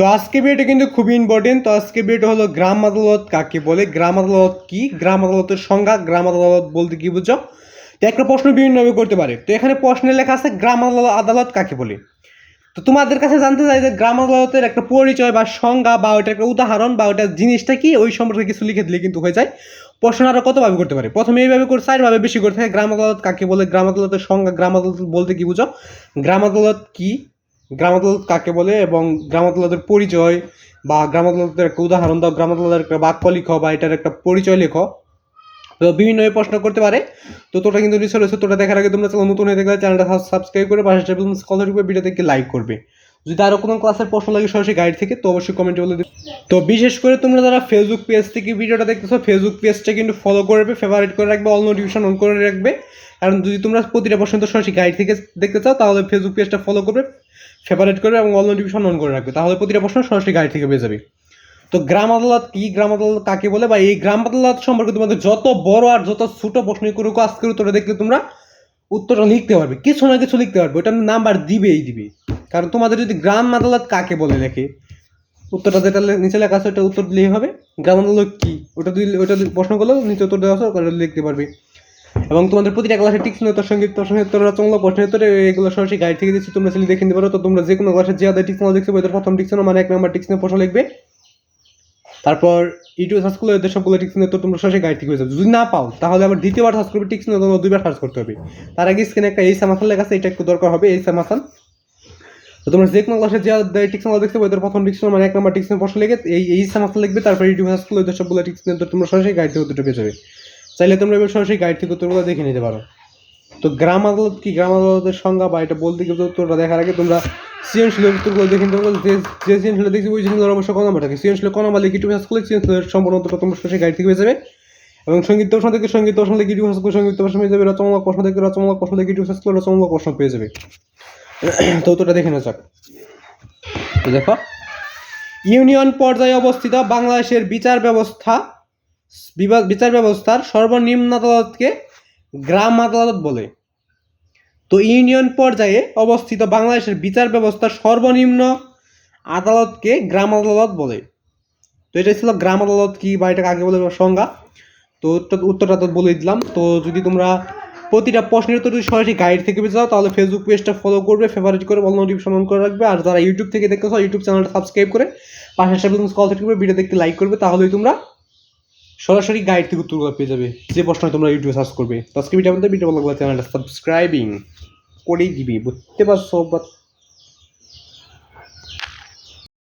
তো আজকে ভিডিওটা কিন্তু খুবই ইম্পর্টেন্ট তো আজকে ভিডিওটা হলো গ্রাম আদালত কাকে বলে? গ্রাম আদালত কি? গ্রাম আদালতের সংজ্ঞা, গ্রাম আদালত বলতে কি বুঝো তো একটা প্রশ্ন বিভিন্নভাবে করতে পারে। তো এখানে প্রশ্নে লেখা আছে, গ্রাম আদালত কাকে বলে? তো তোমাদের কাছে জানতে চাই যে গ্রাম আদালতের একটা পরিচয় বা সংজ্ঞা বা ওইটা একটা উদাহরণ বা ওইটা জিনিসটা কি? ওই সম্পর্কে কিছু লিখে দিলে কিন্তু হয়ে যায়। প্রশ্ন আরও কতভাবে করতে পারে? প্রথমে এইভাবে করে, চারভাবে বেশি করে থাকে। গ্রাম আদালত কাকে বলে? গ্রাম আদালতের সংজ্ঞা, গ্রাম আদালত বলতে কি বুঝো? গ্রাম আদালত কি গ্রাম আদালত কাকে বলে এবং গ্রাম আদালতের পরিচয় বা গ্রাম আদালতের একটা উদাহরণ দাও গ্রাম আদালতের একটা বাক্য লিখো বা এটার একটা পরিচয় লেখো। তো বিভিন্ন প্রশ্ন করতে পারে। তো তোটা কিন্তু নিশ্চয় রয়েছে তোটা দেখার আগে তোমরা নতুন হয়ে দেখলে চ্যানেলটা সাবস্ক্রাইব করে পাশে স্কলারশিপের দেখে লাইক করবে। যদি আরও কোনো ক্লাসের প্রশ্ন লাগে সরাসরি গাইড থেকে, তো অবশ্যই কমেন্টে বলে তো বিশেষ করে তোমরা যারা ফেসবুক পেজ থেকে ভিডিওটা দেখতেছো ফেসবুক পেজটা কিন্তু ফলো করবে ফেভারিট করে রাখবে অল নোটিফিকেশন অন করে রাখবে। কারণ যদি তোমরা প্রতিটা প্রশ্ন তো সরাসরি গাইড থেকে দেখতে চাও, তাহলে ফেসবুক পেজটা ফলো করবে ফেভারিট করবে এবং অল নোটিফিকেশন অন করে রাখবে। তাহলে প্রতিটা প্রশ্ন সরাসরি গাইড থেকে পেয়ে যাবে। তো গ্রাম আদালত কি গ্রাম আদালত কাকে বলে? বা এই গ্রাম আদালত সম্পর্কে তোমাদের যত বড় আর যত ছোট প্রশ্ন করুক, আজকের উত্তরটা দেখলে তোমরা উত্তরটা লিখতে পারবে। কিছু না কিছু লিখতে পারবে। ওটা নাম্বার দিবেই দিবে। কারণ তোমাদের যদি গ্রাম আদালত কাকে বলে লেখে? উত্তরটা যেটা নিচে লেখা আছে, ওটা উত্তর দিলেই হবে। গ্রাম আদালত কি? ওটা দিলে ওটা প্রশ্ন করলেও নিচে উত্তর দেওয়া আছে ওটা লিখতে পারবে। এবং তোমাদের প্রতিটা ক্লাসে টিক্স সংগীত, প্রশ্ন উত্তর রচনা প্রশ্ন উত্তরে, এগুলো সরাসরি গাইড থেকে দিচ্ছি। তোমরা সেগুলো দেখে নিতে পারো। তো তোমরা যে কোনো ক্লাসে যে আদার টিক্স দেখছ ওদের প্রথম টিক্স মানে এক নাম্বার টিক্স প্রশ্ন লিখবে। তারপর ইউটিউব সার্চ করলে ওদের সবগুলো টিক্স তো তোমরা সরাসরি গাইড থেকে যাবে। যদি না পাও, তাহলে আবার দ্বিতীয়বার সার্চ করবে টিক্স তোমার দুইবার সার্চ করতে হবে। তার আগে স্ক্রিনে একটা এই সামাসান লেখা আছে, এটা একটু দরকার হবে, এই সামাসান তো তোমরা যে কোনো ক্লাসে যে টিক্স দেখছ ওদের প্রথম টিক্স মানে এক নাম্বার টিক্স প্রশ্ন লিখে এই এই সামাসান লিখবে, তারপর ইউটিউব করলে ওদের সবগুলো টিক্স তো তোমরা সরাসরি গাইড থেকে উত্তরটা পেয়ে যাবে। চাইলে তোমরা এবার সরাসরি গাইড থেকে উত্তরগুলো দেখে নিতে পারো। তো গ্রাম আদালত কি? গ্রাম আদালতের সংজ্ঞা বা এটা বলতে গেলে উত্তরটা দেখার আগে তোমরা সৃজনশীলের উত্তরগুলো দেখে নিতে পারো, যে যে সৃজনশীলে দেখছি ওই সৃজনশীলের অবশ্য কম নাম্বার থাকে? সৃজনশীলে কম নাম্বার লিখে ইউটিউব করলে সৃজনশীলের সম্পূর্ণ তোমরা সরাসরি গাইড থেকে পেয়ে যাবে। এবং সংগীত প্রশ্ন থেকে সংগীত প্রশ্ন থেকে ইউটিউব সংগীত প্রশ্ন পেয়ে যাবে, রচনামূলক প্রশ্ন থেকে রচনামূলক প্রশ্ন থেকে ইউটিউব রচনামূলক প্রশ্ন পেয়ে যাবে। তো দেখে নেওয়া যাক দেখো, ইউনিয়ন পর্যায়ে অবস্থিত বাংলাদেশের বিচার ব্যবস্থা বিচার ব্যবস্থার সর্বনিম্ন আদালতকে গ্রাম আদালত বলে। তো ইউনিয়ন পর্যায়ে অবস্থিত বাংলাদেশের বিচার ব্যবস্থার সর্বনিম্ন আদালতকে গ্রাম আদালত বলে। তো এটা ছিল গ্রাম আদালত কি বা এটাকে আগে বলে সংজ্ঞা। তো উত্তর- উত্তরটা তো বলে দিলাম। তো যদি তোমরা প্রতিটা প্রশ্নের উত্তর যদি সরাসরি গাইড থেকে পেয়ে যাও, তাহলে ফেসবুক পেজটা ফলো করবে ফেভারিট করে অল নোটিফিকেশন অন করে রাখবে। আর যারা ইউটিউব থেকে দেখতে চাও ইউটিউব চ্যানেলটা সাবস্ক্রাইব করে পাশে সাথে কল থেকে করবে ভিডিও দেখতে লাইক করবে, তাহলেই তোমরা সরাসরি গাইড থেকে উত্তরগুলো পেয়ে যাবে। যে প্রশ্ন তোমরা ইউটিউবে সার্চ করবে। তো আজকে ভিডিও আমাদের ভিডিও ভালো চ্যানেলটা সাবস্ক্রাইবিং করেই দিবি। বুঝতে পারছ? বা